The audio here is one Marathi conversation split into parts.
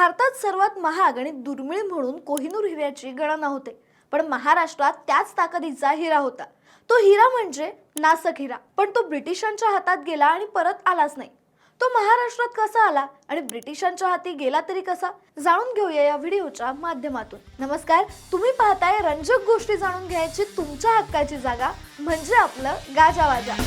भारतात सर्वात महाग आणि दुर्मिळ म्हणून कोहिनूर हिऱ्याची गणना होते. पण महाराष्ट्रात त्याच ताकदीचा हिरा होता. तो हिरा म्हणजे नासक हिरा. पण तो ब्रिटिशांच्या हातात गेला आणि परत आलाच नाही. तो महाराष्ट्रात कसा आला आणि ब्रिटिशांच्या हाती गेला तरी कसा? जाणून घेऊया या व्हिडिओच्या माध्यमातून. नमस्कार तुम्ही पाहताय रंजक गोष्टी जाणून घ्यायची तुमच्या हक्काची जागा म्हणजे आपलं गाजावाजा.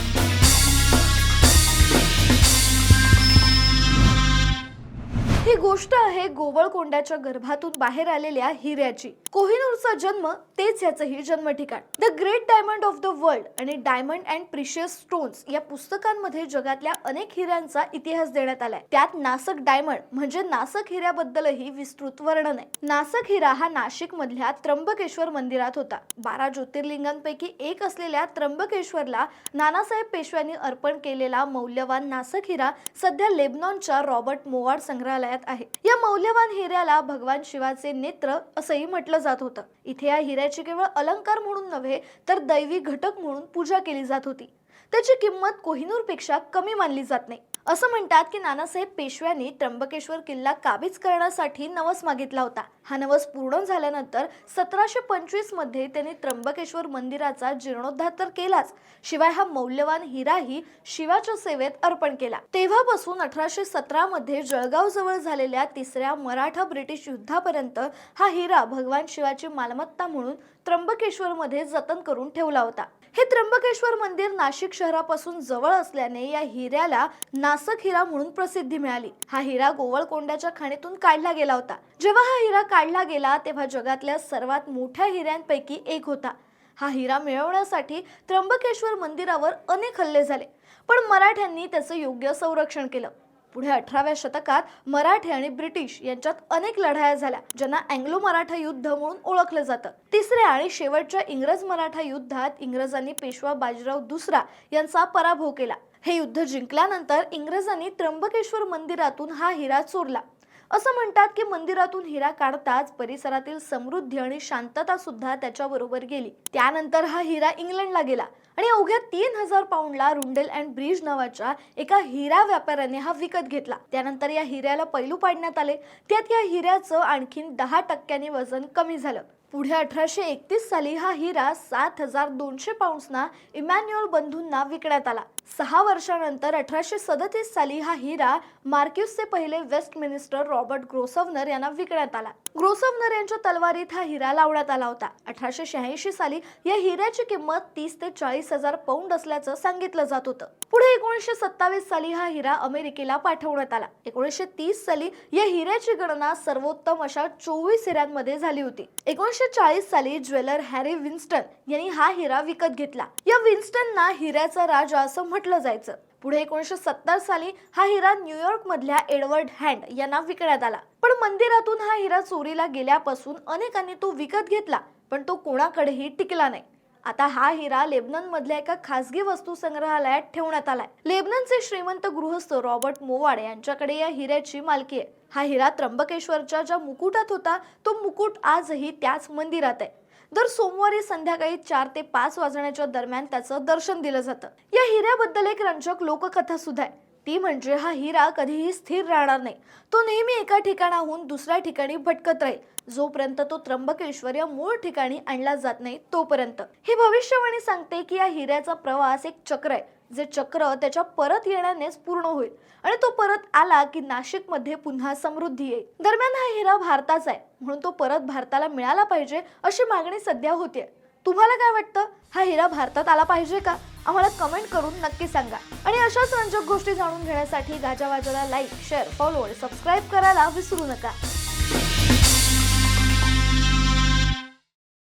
ही गोष्ट आहे गोवळकोंड्याच्या गर्भातून बाहेर आलेल्या हिऱ्याची. कोहिनूरचा जन्म तेच याचंही जन्म ठिकाण the great diamond of the world आणि डायमंड अँड प्रिशियस स्टोन्स या पुस्तकांमध्ये जगातल्या अनेक हिऱ्यांचा इतिहास देण्यात आलाय. त्यात नासक डायमंड म्हणजे नासक हिऱ्याबद्दलही विस्तृत वर्णन आहे. नासक हिरा हा नाशिक मधल्या त्र्यंबकेश्वर मंदिरात होता. बारा ज्योतिर्लिंगांपैकी एक असलेल्या त्र्यंबकेश्वरला नानासाहेब पेशव्यांनी अर्पण केलेला मौल्यवान नासक हिरा सध्या लेबनॉनच्या रॉबर्ट मोवाड संग्रहालयात आहे. या मौल्यवान हिऱ्याला भगवान शिवाचे नेत्र असंही म्हटलं जात होतं. इथे या हिऱ्याची केवळ अलंकार म्हणून नव्हे तर दैवी घटक म्हणून पूजा केली जात होती. त्याची किंमत कोहिनूरपेक्षा कमी मानली जात नाही. असं म्हणतात की नानासाहेब पेशव्यांनी त्र्यंबकेश्वर किल्ला काबीज करण्यासाठी नवस मागितला होता. हा नवस पूर्ण झाल्यानंतर सतराशे पंचवीसमध्ये त्यांनी त्र्यंबकेश्वर मंदिराचा जीर्णोद्धार तर केलाच. शिवाय हा मौल्यवान हिराही शिवाच्या सेवेत अर्पण केला. तेव्हापासून अठराशे सतरा मध्ये जळगाव जवळ झालेल्या तिसऱ्या मराठा ब्रिटिश युद्धापर्यंत हा हिरा भगवान शिवाची मालमत्ता म्हणून त्र्यंबकेश्वर मध्ये जतन करून ठेवला होता. हे त्र्यंबकेश्वर मंदिर नाशिक शहरापासून जवळ असल्याने या हिऱ्याला नासक हिरा म्हणून प्रसिद्धी मिळाली. हा हिरा गोवळकोंड्याच्या खाणीतून काढला गेला होता. जेव्हा हा हिरा काढला गेला तेव्हा जगातल्या सर्वात मोठ्या हिऱ्यांपैकी एक होता. हा हिरा मिळवण्यासाठी त्र्यंबकेश्वर मंदिरावर अनेक हल्ले झाले पण मराठ्यांनी त्याचं योग्य संरक्षण केलं. पुढे अठराव्या शतकात मराठे आणि ब्रिटिश यांच्यात अनेक लढाया झाल्या ज्यांना अँग्लो मराठा युद्ध म्हणून ओळखलं जातं. तिसऱ्या आणि शेवटच्या इंग्रज मराठा युद्धात इंग्रजांनी पेशवा बाजीराव दुसरा यांचा पराभव केला. हे युद्ध जिंकल्यानंतर इंग्रजांनी त्र्यंबकेश्वर मंदिरातून हा हिरा चोरला. असं म्हणतात की मंदिरातून हिरा काढताच परिसरातील समृद्धी आणि शांतता सुद्धा त्याच्याबरोबर गेली. त्यानंतर हा हिरा इंग्लंडला गेला आणि अवघ्या तीन हजार पाऊंडला रुंडेल अँड ब्रिज नावाच्या एका हिरा व्यापाऱ्याने हा विकत घेतला. त्यानंतर या हिऱ्याला पैलू पाडण्यात आले. त्यात या हिऱ्याचं आणखीन दहा टक्क्यांनी वजन कमी झालं. पुढे अठराशे एकतीस साली हा हिरा सात हजार दोनशे पाऊंड्सना इमॅन्युअल बंधूंना विकण्यात आला. सहा वर्षानंतर अठराशे सदतीस साली हा हिरा मार्क्युसचे पहिले वेस्ट मिनिस्टर रॉबर्ट ग्रोसवनर यांना विकण्यात आला. ग्रोसवनर यांच्या तलवारीत हा हिरा लावण्यात आला होता. अठराशे शहाऐंशी साली या हिऱ्याची किंमत तीस ते चाळीस हजार पौंड असल्याचं सांगितलं जात होतं. पुढे एकोणीसशे सत्तावीस साली हा हिरा अमेरिकेला पाठवण्यात आला. एकोणीसशे तीस साली या हिऱ्याची गणना सर्वोत्तम अशा चोवीस हिऱ्यांमध्ये झाली होती. एकोणीसशे चाळीस साली ज्वेलर हॅरी विन्स्टन यांनी हा हिरा विकत घेतला. या विन्स्टनना हिऱ्याचा राजा असं म्हटलं जायचं. पुढे एकोणीसशे सत्तर साली हा हिरा न्यूयॉर्क मधल्या एडवर्ड हँड यांना विकण्यात आला. पण मंदिरातून हा हिरा चोरीला गेल्यापासून अनेकांनी तो विकत घेतला पण तो कोणाकडेही टिकला नाही. आता हा हिरा लेबनन मधल्या एका खासगी वस्तू संग्रहालयात ठेवण्यात आलाय. लेबननचे श्रीमंत गृहस्थ रॉबर्ट मोवाड यांच्याकडे या हिऱ्याची मालकी आहे. हा हिरा त्र्यंबकेश्वरच्या ज्या मुकुटात होता तो मुकुट आजही त्याच मंदिरात आहे. दर सोमवारी संध्याकाळी चार ते पाच वाजण्याच्या दरम्यान त्याचं दर्शन दिलं जातं. या हिऱ्याबद्दल एक रंजक लोककथा सुद्धा आहे. ती म्हणजे हा हिरा कधीही स्थिर राहणार नाही. तो नेहमी एका ठिकाणाहून दुसऱ्या ठिकाणी भटकत राहील. जोपर्यंत तो त्र्यंबकेश्वर या मूळ ठिकाणी आणला जात नाही तोपर्यंत. ही भविष्यवाणी सांगते की या हिऱ्याचा प्रवास एक चक्र आहे. जे चक्र त्याच्या परत येण्यानेच पूर्ण होईल आणि तो परत आला की नाशिकमध्ये पुन्हा समृद्धी येईल. दरम्यान हा हिरा भारताचा आहे म्हणून तो परत भारताला मिळाला पाहिजे अशी मागणी सध्या होते तुम्हाला काय वाटतं? हा हिरा भारतात आला पाहिजे का? आम्हाला कमेंट करून नक्की सांगा. आणि अशाच रंजक गोष्टी जाणून घेण्यासाठी गाजावाजाला लाईक शेअर फॉलो सबस्क्राईब करायला विसरू नका.